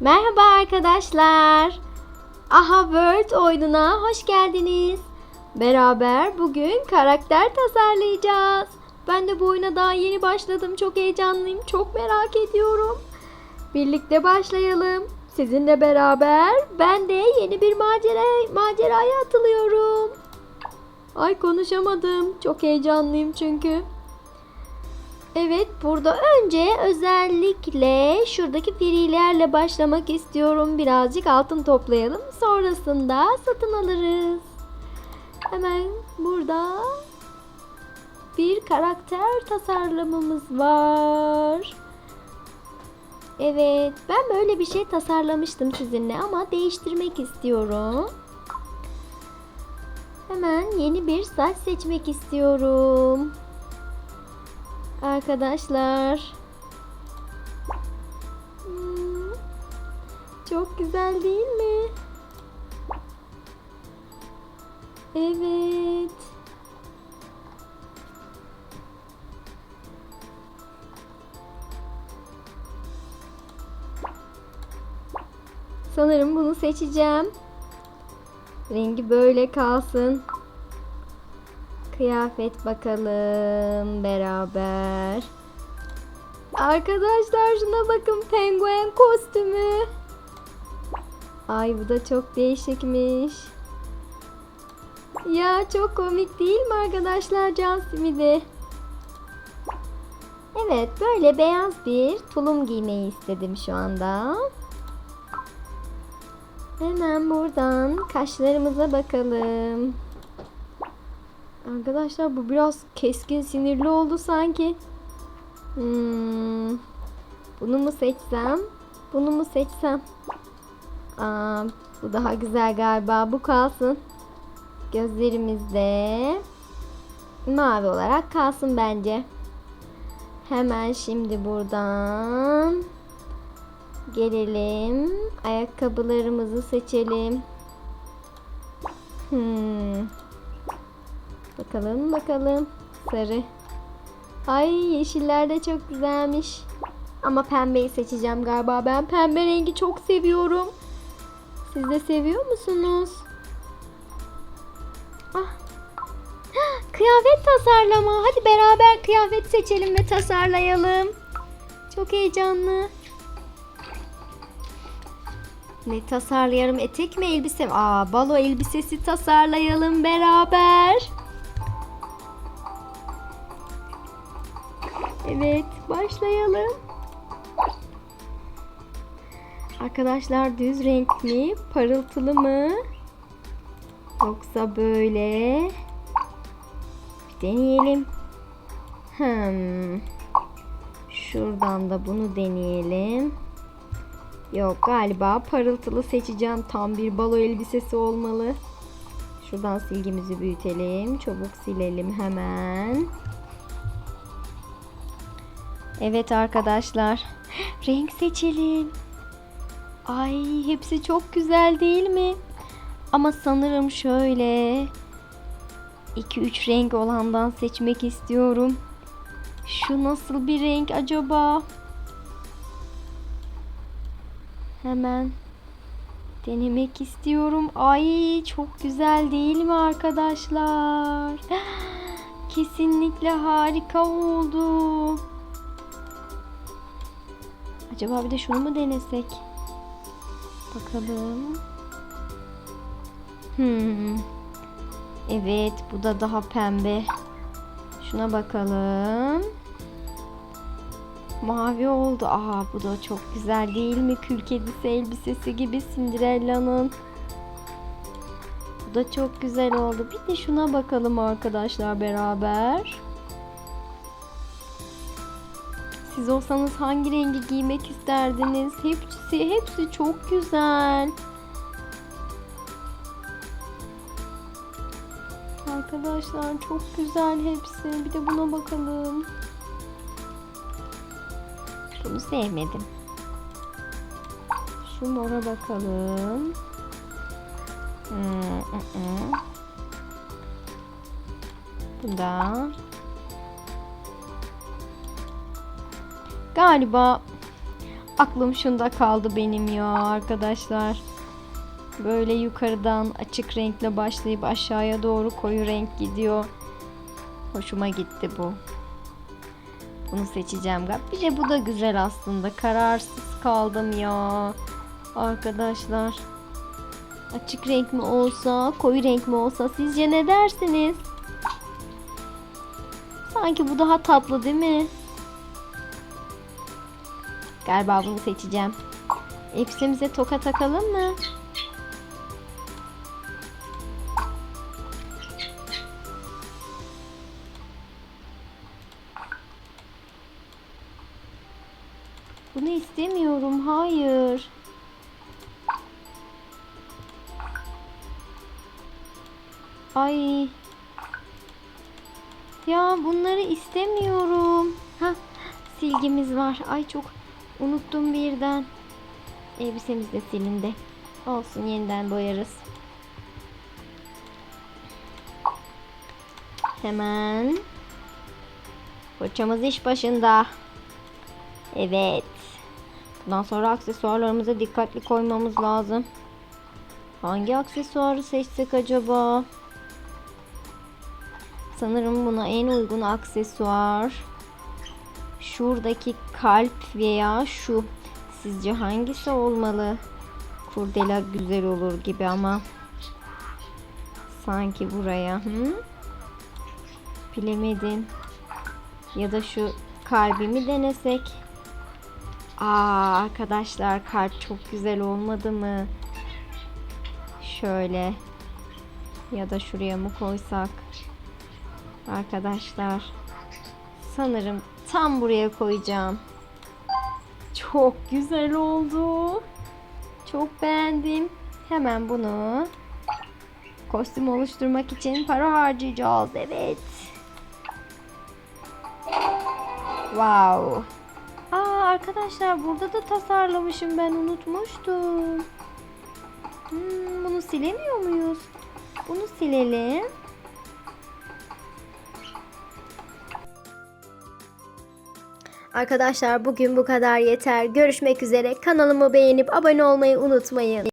Merhaba arkadaşlar. Aha World oyununa hoş geldiniz. Beraber bugün karakter tasarlayacağız. Ben de bu oyuna daha yeni başladım. Çok heyecanlıyım. Çok merak ediyorum. Birlikte başlayalım. Sizinle beraber ben de yeni bir macera, maceraya atılıyorum. Ay konuşamadım. Çok heyecanlıyım çünkü. Evet burada önce özellikle şuradaki frilerle başlamak istiyorum. Birazcık altın toplayalım. Sonrasında satın alırız. Hemen burada bir karakter tasarlamamız var. Evet ben böyle bir şey tasarlamıştım sizinle ama değiştirmek istiyorum. Hemen yeni bir saç seçmek istiyorum. Arkadaşlar. Çok güzel değil mi? Evet. Sanırım bunu seçeceğim. Rengi böyle kalsın. Kıyafet bakalım beraber. Arkadaşlar şuna bakın penguen kostümü. Ay bu da çok değişikmiş. Ya çok komik değil mi arkadaşlar Can Simidi? Evet böyle beyaz bir tulum giymeyi istedim şu anda. Hemen buradan kaşlarımıza bakalım. Arkadaşlar bu biraz keskin sinirli oldu sanki. Hmm, bunu mu seçsem? Bunu mu seçsem? Aa, bu daha güzel galiba. Bu kalsın. Gözlerimizde mavi olarak kalsın bence. Hemen şimdi buradan gelelim. Ayakkabılarımızı seçelim. Hmm. Bakalım bakalım. Sarı. Ay yeşiller de çok güzelmiş. Ama pembeyi seçeceğim galiba. Ben pembe rengi çok seviyorum. Siz de seviyor musunuz? Ah. Kıyafet tasarlama. Hadi beraber kıyafet seçelim ve tasarlayalım. Çok heyecanlı. Ne tasarlayalım? Etek mi elbise mi? Aa, balo elbisesi tasarlayalım beraber. Evet, başlayalım. Arkadaşlar düz renk mi, parıltılı mı? Yoksa böyle? Bir deneyelim. Hmm. Şuradan da bunu deneyelim. Yok galiba parıltılı seçeceğim. Tam bir balo elbisesi olmalı. Şuradan silgimizi büyütelim. Çabuk silelim hemen. Evet arkadaşlar. Renk seçelim. Ay hepsi çok güzel değil mi? Ama sanırım şöyle 2-3 renk olandan seçmek istiyorum. Şu nasıl bir renk acaba? Hemen denemek istiyorum. Ay çok güzel değil mi arkadaşlar? Kesinlikle harika oldu. Acaba bir de şunu mu denesek? Bakalım. Hmm. Evet, bu da daha pembe. Şuna bakalım. Mavi oldu. Aa, bu da çok güzel değil mi? Kül kedisi elbisesi gibi Cinderella'nın. Bu da çok güzel oldu. Bir de şuna bakalım arkadaşlar beraber. Siz olsanız hangi rengi giymek isterdiniz? Hepsi hepsi çok güzel. Arkadaşlar çok güzel hepsi. Bir de buna bakalım. Bunu sevmedim. Şu mora bakalım. Hmm, ı -ı. Bu da Galiba aklım şunda kaldı benim ya arkadaşlar. Böyle yukarıdan açık renkle başlayıp aşağıya doğru koyu renk gidiyor. Hoşuma gitti bu. Bunu seçeceğim galiba. Bir de bu da güzel aslında. Kararsız kaldım ya. Arkadaşlar. Açık renk mi olsa, koyu renk mi olsa sizce ne dersiniz? Sanki bu daha tatlı değil mi? Galiba bunu seçeceğim. Elbisemize toka takalım mı? Bunu istemiyorum. Hayır. Ay. Ya bunları istemiyorum. Ha, silgimiz var. Ay çok unuttum birden. Elbisemiz de silindi. Olsun yeniden boyarız. Hemen. Fırçamız iş başında. Evet. Bundan sonra aksesuarlarımıza dikkatli koymamız lazım. Hangi aksesuarı seçsek acaba? Sanırım buna en uygun aksesuar şuradaki kalp veya şu. Sizce hangisi olmalı? Kurdela güzel olur gibi ama sanki buraya. Hı? Bilemedim. Ya da şu kalbimi denesek. Aa arkadaşlar kalp çok güzel olmadı mı? Şöyle ya da şuraya mı koysak? Arkadaşlar sanırım tam buraya koyacağım. Çok güzel oldu. Çok beğendim. Hemen bunu kostüm oluşturmak için para harcayacağız. Evet. Wow. Aa arkadaşlar burada da tasarlamışım ben unutmuştum. Hmm, bunu silemiyor muyuz? Bunu silelim. Arkadaşlar bugün bu kadar yeter. Görüşmek üzere. Kanalımı beğenip abone olmayı unutmayın.